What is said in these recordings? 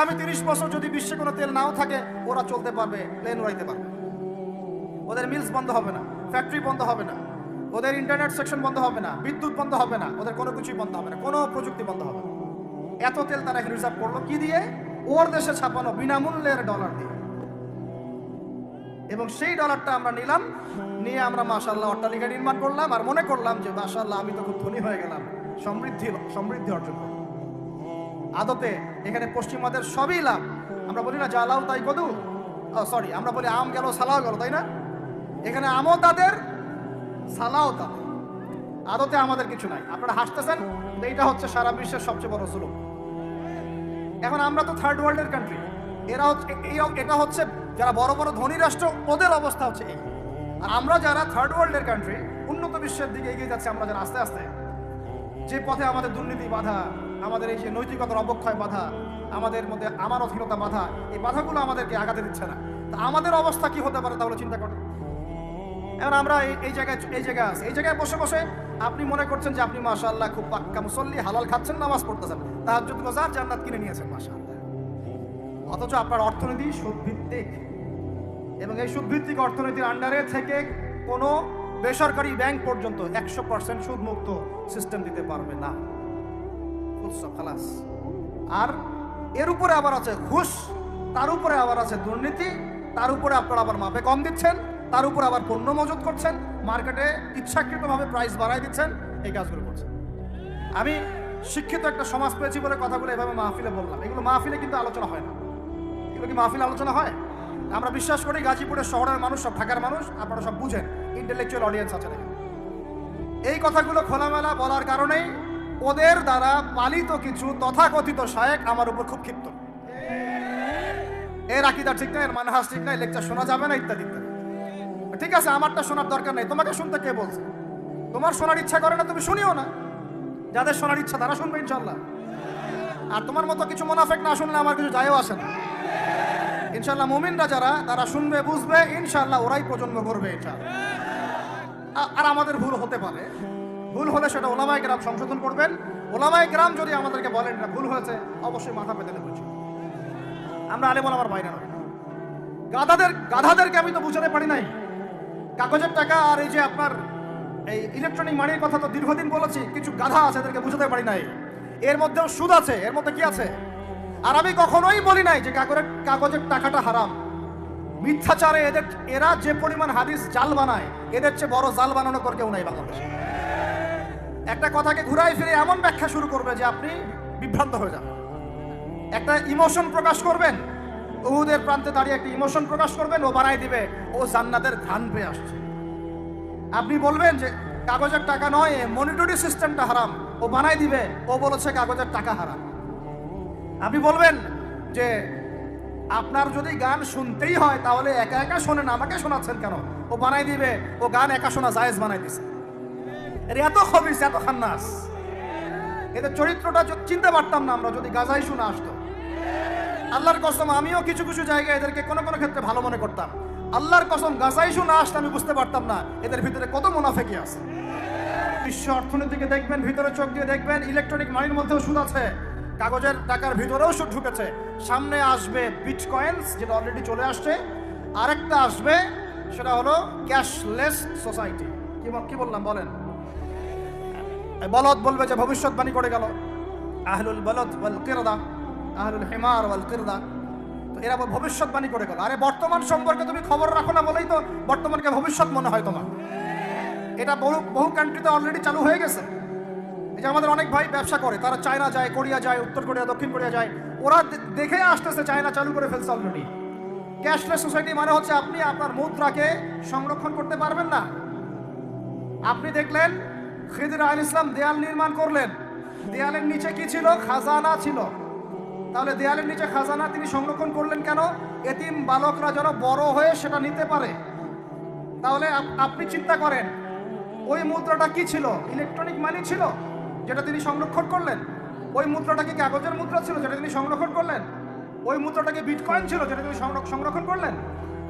আগামী তিরিশ বছর যদি বিশ্বে কোনো তেল নাও থাকে, ওরা চলতে পারবে প্লেন উড়াইতে পারবে। ওদের মিলস বন্ধ হবে না ফ্যাক্টরি বন্ধ হবে না, ওদের ইন্টারনেট সেকশন বন্ধ হবে না, বিদ্যুৎ বন্ধ হবে না, ওদের কোনো কিছুই বন্ধ হবে না, কোনো প্রযুক্তি বন্ধ হবে না। এত তেল তারা রিজার্ভ করল কি দিয়ে? ওর দেশে ছাপানো বিনামূল্যের ডলার দিয়ে। এবং সেই ডলারটা আমরা নিলাম, নিয়ে আমরা মাশাল্লাহ অট্টালিকা নির্মাণ করলাম, আর মনে করলাম যে মাশাল্লাহ আমি তো খুব ধনী হয়ে গেলাম, সমৃদ্ধি সমৃদ্ধি অর্জন করলাম। আদতে এখানে পশ্চিমাদের সবই লাভ। আমরা বলি না জ্বালাও তাই কদু সরি আমরা বলি আম গেল, সালাও গেল, তাই না? এখানে আমও তাদের, সালাও তাদের। আদতে আমাদের কিছু নাই। আপনারা হাসতেছেন এইটা হচ্ছে সারা বিশ্বের সবচেয়ে বড় জুলুম। এখন আমরা তো থার্ড ওয়ার্ল্ডের কান্ট্রি এরা হচ্ছে এটা হচ্ছে যারা বড় বড় ধনী রাষ্ট্র, ওদের অবস্থা হচ্ছে এই। আর আমরা যারা থার্ড ওয়ার্ল্ডের কান্ট্রি উন্নত বিশ্বের দিকে এগিয়ে যাচ্ছে আমরা যারা আস্তে আস্তে। যে পথে আমাদের দুর্নীতি বাধা আমাদের এই যে নৈতিকতার অবক্ষয় বাধা, আমাদের মধ্যে আমার আমানতহীনতা বাধা, এই বাধাগুলো আমাদেরকে আগাতে দিচ্ছে না। তা আমাদের অবস্থা কি হতে পারে তাহলে চিন্তা করেন এখন আমরা এই জায়গায় এই জায়গায় আছি। এই জায়গায় বসে বসে আপনি মনে করছেন যে আপনি মাশাআল্লাহ খুব পাক্কা মুসল্লি, হালাল খাচ্ছেন, নামাজ পড়তেছেন। তাহাজ্জুদ গোজার জান্নাত কিনে নিয়েছেন, মাশাআল্লাহ। অথচ আপনার অর্থনীতি সুদভিত্তিক। এবং এই সুদভিত্তিক অর্থনীতির আন্ডারে থেকে কোনো বেসরকারি ব্যাংক পর্যন্ত একশো পার্সেন্ট সুদমুক্ত সিস্টেম দিতে পারবে না। খালাস। আর এর উপরে আবার আছে ঘুষ, তার উপরে আবার আছে দুর্নীতি, তার উপরে আপনারা আবার মাপে কম দিচ্ছেন, তার উপরে আবার পণ্য মজুত করছেন, মার্কেটে ইচ্ছাকৃতভাবে প্রাইস বাড়াই দিচ্ছেন, এই কাজগুলো করছেন। আমি শিক্ষিত একটা সমাজ পেয়েছি বলে কথাগুলো এভাবে মাহফিলে বললাম। এগুলো মাহফিলে কিন্তু আলোচনা হয় না। এগুলো কি মাহফিল আলোচনা হয়? আমরা বিশ্বাস করি গাজীপুরের শহরের মানুষ, সব ঢাকার মানুষ, আপনারা সব বুঝেন ইন্টেলেকচুয়াল অডিয়েন্স আছে এই কথাগুলো খোলামেলা বলার কারণেই ওদের দ্বারা পালিত কিছু তথাকথিত শায়েক আমার উপর খুব ক্ষিপ্ত। এর আকিদা ঠিক নাই, এর মানহাস ঠিক নাই, লেকচার শোনা যাবে না ইত্যাদি ইত্যাদি। ঠিক আছে, আমারটা শোনার দরকার নেই, তোমাকে শুনতে কে বলছে? তোমার শোনার ইচ্ছা করে না, তুমি শুনিও না। যাদের শোনার ইচ্ছা তারা শুনবে ইনশাল্লাহ আর তোমার মতো কিছু মোনাফেক না শুনলে আমার কিছু যায়ও আসে না। ইনশাল্লাহ মুমিনরা যারা, তারা শুনবে, বুঝবে ইনশাল্লাহ ওরাই প্রজন্ম করবে আ- আর আমাদের ভুল হতে পারে। ভুল হলে সেটা ওলামাই গ্রাম সংশোধন করবেন। ওলামাই গ্রাম যদি আমাদেরকে বলেন এটা ভুল হয়েছে, অবশ্যই মাথা পেতে দেবো আমরা আলেমন আমার বাইরে নয় গাধাদের গাধাদেরকে আমি তো বুঝাতে পারি নাই। কাগজের টাকা আর এই যে আপনার এই ইলেকট্রনিক মানির কথা তো দীর্ঘদিন বলেছি, কিছু গাধা আছে এদেরকে বুঝাতে পারি নাই। এর মধ্যেও সুদ আছে, এর মধ্যে কি আছে? আর আমি কখনোই বলি নাই যে কাগজের কাগজের টাকাটা হারাম। মিথ্যাচারে এদের এরা যে পরিমাণ হাদিস জাল বানায়, এদের চেয়ে বড় জাল বানানো করে কেউ নাই বাংলাদেশে। একটা কথাকে ঘুরাই ফিরে এমন ব্যাখ্যা শুরু করবে যে আপনি বিভ্রান্ত হয়ে যাবেন। একটা ইমোশন প্রকাশ করবেন, উহুদের প্রান্তে দাঁড়িয়ে একটা ইমোশন প্রকাশ করবেন, ও বানাই দিবে, ও জান্নাতের ধান পেয়ে আসছে। আপনি বলবেন যে কাগজের টাকা নয় মনিটরি সিস্টেমটা হারাম। ও বানাই দিবে, ও বলেছে কাগজের টাকা হারাম। আপনি বলবেন যে আপনার যদি গান শুনতেই হয়, তাহলে একা একা শোনেন, আমাকে শোনাচ্ছেন কেন? ও বানাই দিবে, ও গান একা শোনা জায়েজ বানাই দিছে। এত খবিস এত খান্নাস। এদের চরিত্রটা চিনতে পারতাম না আমরা, যদি গাজাই শুনে আসতো। আল্লাহর কসম, আমিও কিছু কিছু জায়গায় এদেরকে কোনো কোনো ক্ষেত্রে ভালো মনে করতাম। আল্লাহর কসম গাজাই শুনে আসতে আমি বুঝতে পারতাম না, এদের ভিতরে কত মুনাফেকি আছে। বিশ্ব অর্থনীতিকে দেখবেন, ভিতরে চোখ দিয়ে দেখবেন, ইলেকট্রনিক মানির মধ্যেও সুদ আছে, কাগজের টাকার ভিতরেও সুদ ঢুকেছে। সামনে আসবে বিটকয়েন্স যেটা অলরেডি চলে আসছে। আরেকটা আসবে, সেটা হলো ক্যাশলেস সোসাইটি। কি বল- কি বললাম, বলেন? বলদ বলবে যে ভবিষ্যৎবাণী করে গেল। আহলুল বলদ ওয়াল কিরদা, আহলুল হিমার ওয়াল কিরদা। তো এরা ভবিষ্যৎবাণী করে গেল। আরে বর্তমান সম্পর্কে তুমি খবর রাখো না বলেই তো বর্তমানকে ভবিষ্যৎ মনে হয় তোমার। এটা বহু বহু কান্ট্রিতে অলরেডি চালু হয়ে গেছে। এই যে আমাদের অনেক ভাই ব্যবসা করে, তারা চায়না যায়, কোরিয়া যায়, উত্তর কোরিয়া, দক্ষিণ কোরিয়া যায়। ওরা দেখে আসতেছে চায়না চালু করে ফেলছে অলরেডি ক্যাশলেস সোসাইটি মানে হচ্ছে আপনি আপনার মুদ্রাকে সংরক্ষণ করতে পারবেন না। আপনি দেখলেন খিদির আল ইসলাম দেয়াল নির্মাণ করলেন। দেয়ালের নিচে কি ছিল? খাজানা ছিল। তাহলে দেয়ালের নিচে খাজানা তিনি সংরক্ষণ করলেন কেন? এতিম বালকরা যেন বড় হয়ে সেটা নিতে পারে। তাহলে আপনি চিন্তা করেন, ওই মুদ্রাটা কি ছিল? ইলেকট্রনিক মানি ছিল যেটা তিনি সংরক্ষণ করলেন? ওই মুদ্রাটা কি কাগজের মুদ্রা ছিল যেটা তিনি সংরক্ষণ করলেন? ওই মুদ্রাটা কি বিটকয়েন ছিল যেটা তিনি সংরক্ষ- সংরক্ষণ করলেন?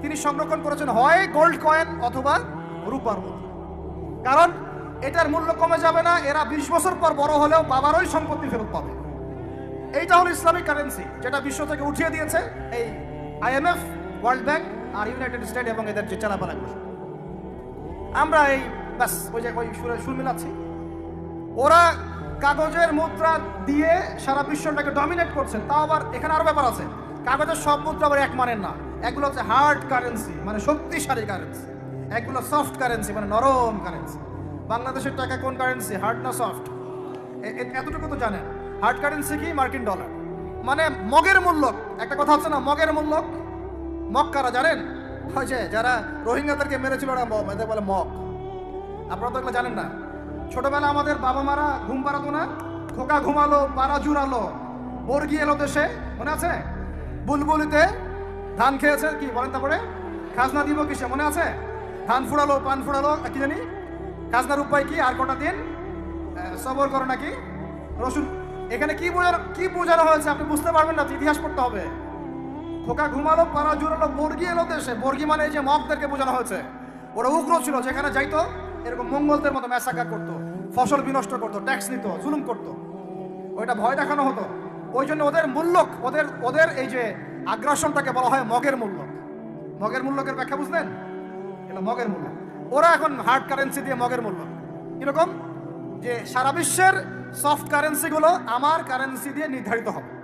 তিনি সংরক্ষণ করেছেন হয় গোল্ড কয়েন অথবা রূপার মুদ্রা। কারণ এটার মূল্য কমে যাবে না, এরা বিশ বছর পর বড় হলেও বাবার ওই সম্পত্তি ফেরত পাবে। এইটা হলো ইসলামিক কারেন্সি, যেটা বিশ্ব থেকে উঠিয়ে দিয়েছে এই আইএমএফ ওয়ার্ল্ড ব্যাংক আর ইউনাইটেড স্টেট এবং এদের যে চালাপালাগুলো। আমরা এই, ব্যাস, ওই যে ওই সুরে সুর মিলাচ্ছি। ওরা কাগজের মুদ্রা দিয়ে সারা বিশ্বটাকে ডমিনেট করছে, তাও আবার এখানে আরও ব্যাপার আছে। কাগজের সব মুদ্রা আবার এক মানের না। এগুলো হচ্ছে হার্ড কারেন্সি মানে শক্তিশালী কারেন্সি এগুলো সফট কারেন্সি মানে নরম কারেন্সি বাংলাদেশের টাকা কোন কারেন্সি হার্ড না সফট এতটুকু তো জানেন। হার্ড কারেন্সি কি? মার্কিন ডলার মানে মগের মূল্য। একটা কথা হচ্ছে না, মগের মূল্য? মগ কারা জানেন? যে যারা রোহিঙ্গাদেরকে মেরেছিল ওরা এদের বলে মগ। আপনারা তো এগুলো জানেন না। ছোটবেলা আমাদের বাবা মারা ঘুম পাড়াতো না? খোকা ঘুমালো, পাড়া জুড়ালো। বর্গি এলো দেশে, মনে আছে? বুলবুলিতে ধান খেয়েছে, কি বলেন তারপরে? খাজনা দিব কিসে, মনে আছে? ধান ফুরালো পান ফুরালো কি জানি? খাজনার উপায় কি? আর কটা দিন? সবর করো নাকি? রসুন, এখানে কি বোঝানো কি বোঝানো হয়েছে? আপনি বুঝতে পারবেন না ইতিহাস পড়তে হবে। খোকা ঘুমালো, পাড়া জুড়ালো, বর্গি এলো দেশে। বর্গি মানে এই যে মগদেরকে বোঝানো হয়েছে। ওরা উগ্র ছিল, যেখানে যাইতো, এরকম মঙ্গলদের মতো ম্যাসাকার করতো, ফসল বিনষ্ট করতো, ট্যাক্স নিত, জুলুম করতো। ওইটা ভয় দেখানো হতো। ওই জন্য ওদের মূল্যক, ওদের ওদের এই যে আগ্রাসনটাকে বলা হয় মগের মূল্যক। মগের মূল্যকের ব্যাখ্যা বুঝলেন? এটা মগের মূল্য ওরা এখন হার্ড কারেন্সি দিয়ে মগের মূল্য। কীরকম? যে সারা বিশ্বের সফট কারেন্সিগুলো আমার কারেন্সি দিয়ে নির্ধারিত হবে।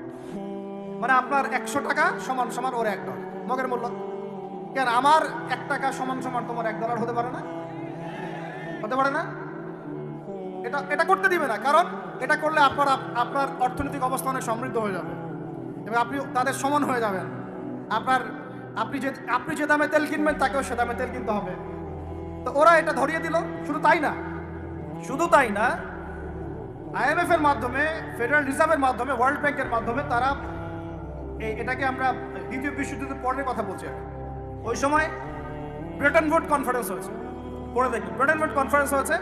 মানে আপনার একশো টাকা সমান সমান ওর এক ডলার মগের মূল্য। কেন? আমার এক টাকা সমান সমান তোমার এক ডলার হতে পারে না? হতে পারে না? এটা এটা করতে দিবে না, কারণ এটা করলে আপনার আপনার অর্থনৈতিক অবস্থা অনেক সমৃদ্ধ হয়ে যাবে। এবং আপনি তাদের সমান হয়ে যাবেন। আপনার, আপনি যে আপনি যে দামে তেল কিনবেন, তাকেও সে দামে তেল কিনতে হবে। তো ওরা এটা ধরিয়ে দিল। শুধু তাই না, শুধু তাই না আইএমএফ এর মাধ্যমে ফেডারেল রিজার্ভের মাধ্যমে ওয়ার্ল্ড ব্যাংকের মাধ্যমে তারা এই এটাকে আমরা দ্বিতীয় বিশ্বযুদ্ধের পরের কথা বলছি ওই সময় ব্রিটেন ভোট কনফারেন্স হয়েছে। পড়ে দেখুন। ব্রিটেন ভোট কনফারেন্স হয়েছে।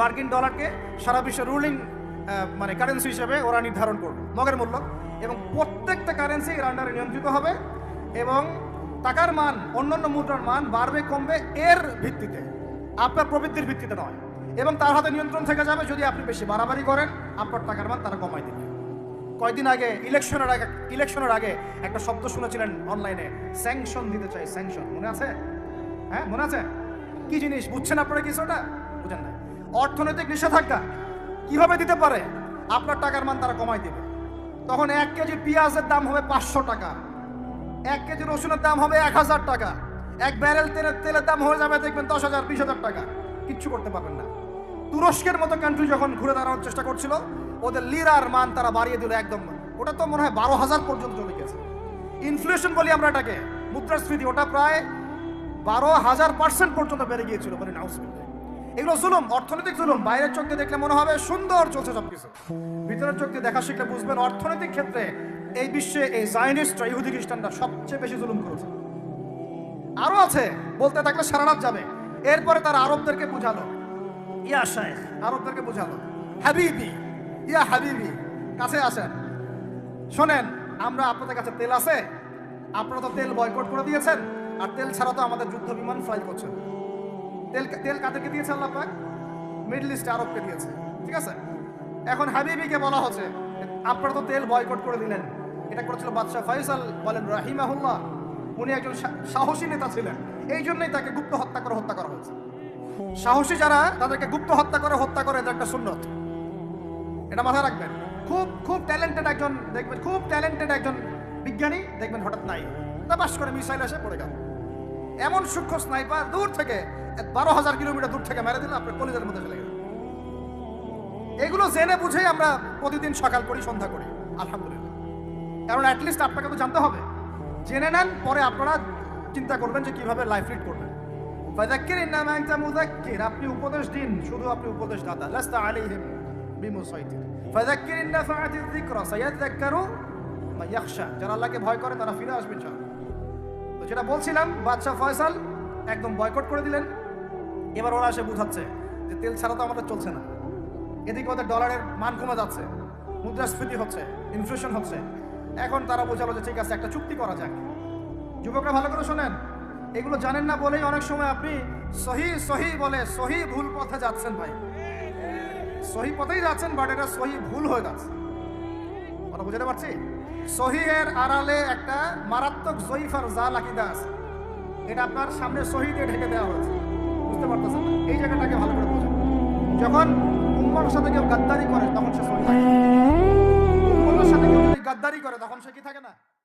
মার্কিন ডলারকে সারা বিশ্বের রুলিং মানে কারেন্সি হিসেবে ওরা নির্ধারণ করবে মগের মূল্য। এবং প্রত্যেকটা কারেন্সি এর আন্ডারে নিয়ন্ত্রিত হবে। এবং টাকার মান, অন্যান্য মুদ্রার মান বাড়বে, কমবে এর ভিত্তিতে। আপনার প্রবৃত্তির ভিত্তিতে নয়। এবং তার হাতে নিয়ন্ত্রণ থেকে যাবে যদি আপনি বেশি বাড়াবাড়ি করেন, আপনার টাকার মান তারা কমাই দেবে। কয়দিন আগে, ইলেকশনের আগে ইলেকশনের আগে একটা শব্দ শুনেছিলেন অনলাইনে স্যাংশন দিতে চাই স্যাংশন মনে আছে? হ্যাঁ মনে আছে? কি জিনিস? বুঝছেন আপনারা কিছুটা? বুঝেন না অর্থনৈতিক নিষেধাজ্ঞা কীভাবে দিতে পারে? আপনার টাকার মান তারা কমাই দেবে। তখন এক কেজি পেঁয়াজের দাম হবে পাঁচশো টাকা। এক কেজি রসুনের দাম হবে এক হাজার টাকা। এক ব্যারেল তেলের তেলের দাম হয়ে যাবে দেখবেন দশ হাজার, বিশ হাজার টাকা। কিচ্ছু করতে পারবেন না। তুরস্কের মতো কান্ট্রি যখন ঘুরে দাঁড়ানোর চেষ্টা করছিল, ওদের লিরার মান তারা বাড়িয়ে দিল একদম। ওটা তো মনে হয় বারো হাজার পর্যন্ত চলে গেছে। ইনফ্লেশন বলি আমরা এটাকে। মুদ্রাস্ফীতি, ওটা প্রায় বারো হাজার পার্সেন্ট পর্যন্ত বেড়ে গিয়েছিল বলি নাউসবিল্লাহ এগুলো জুলুম, অর্থনৈতিক জুলুম। বাইরের চোখ দেখলে মনে হবে সুন্দর চলছে সবকিছু। ভিতরের চোখ দেখা শিখলে বুঝবেন অর্থনৈতিক ক্ষেত্রে এই বিশ্বে এই জাইনিস্টরা ইহুদি খ্রিস্টানরা সবচেয়ে বেশি জুলুম করেছে। আরও আছে, বলতে থাকলে সারা রাত যাবে। এরপরে তারা আরবদেরকে বুঝালো। ইয়া শেখ আরবদেরকে বুঝালো। হাবিবি, ইয়া হাবিবি, কাছে আসেন। শোনেন, আমরা আপনাদের কাছে তেল আছে। আপনারা তো তেল বয়কট করে দিয়েছেন, আর তেল ছাড়া তো আমাদের যুদ্ধ বিমান ফ্লাই করছে তেল তেল কাদেরকে দিয়েছে আল্লাহ পাক? মিডল ইস্টে আরবকে দিয়েছে। ঠিক আছে? এখন হাবিবিকে বলা হচ্ছে, আপনারা তো তেল বয়কট করে দিলেন। এটা করেছিল বাদশাহ ফয়সাল বলেন রাহিমাহুল্লাহ। উনি একজন সাহসী নেতা ছিলেন। এই জন্যই তাকে গুপ্ত হত্যা করে হত্যা করা হয়েছে। সাহসী যারা, তাদেরকে গুপ্ত হত্যা করে হত্যা করে এটা একটা সুন্নত। এটা মাথায় রাখবেন। খুব খুব ট্যালেন্টেড একজন, দেখবেন, খুব ট্যালেন্টেড একজন বিজ্ঞানী, দেখবেন হঠাৎ নাই। তা বাস করে মিসাইল এসে পড়ে গেল। এমন সূক্ষ্ম স্নাইপার দূর থেকে বারো হাজার কিলোমিটার দূর থেকে মেরে দিলে, আপনার কলিজের মধ্যে চলে গেল। এগুলো জেনে বুঝেই আমরা প্রতিদিন সকাল করি, সন্ধ্যা করি। আলহামদুলিল্লাহ। কারণ অ্যাটলিস্ট আপনাকে তো জানতে হবে। জেনে নেন, পরে আপনারা চিন্তা করবেন যে কীভাবে লাইফ লিড করবেন। ফাযাক্কির ইন্নামা আনতা মুযাক্কির, আপনি উপদেশ দিন, শুধু আপনি উপদেশ দাতা লাস্তা আলাইহিম বিমুসাইতির ফাযাক্কির ইন নাফাআতিয যিকরা সায়াযাক্কারু মান ইয়াখশা। যারা আল্লাহকে ভয় করে, তারা ফিরে আসবে ইনশাআল্লাহ। তো যেটা বলছিলাম, বাদশাহ ফয়সাল একদম বয়কট করে দিলেন। এবার ওরা এসে বুঝাচ্ছে যে তেল ছাড়া তো আমাদের চলছে না। এদিকে ওদের ডলারের মান কমে যাচ্ছে। মুদ্রাস্ফীতি হচ্ছে ইনফ্লেশন হচ্ছে। এখন তারা বোঝালো যে ঠিক আছে, একটা চুক্তি করা যাক। যুবকরা ভালো করে শোনেন, এগুলো জানেন না বলেই অনেক সময় আপনি সহি সহি বলে সহি ভুল পথে যাচ্ছেন ভাই। সহি পথেই যাচ্ছেন বাট এটা সহি ভুল হয়ে যাচ্ছে। কথা বুঝতে পারছি? সহিহের আড়ালে একটা মারাত্মক জয়ীফার জাল আকিদা আছে। এটা আপনার সামনে সহি দিয়ে ঢেকে দেওয়া হয়েছে। বুঝতে পারতেছেন এই জায়গাটাকে ভালো করে বুঝুন। যখন উম্মার সাথে কেউ গাদ্দারি করে, তখন সে সহি থাকে। গাদ্দারি করে তখন সে কি থাকে না?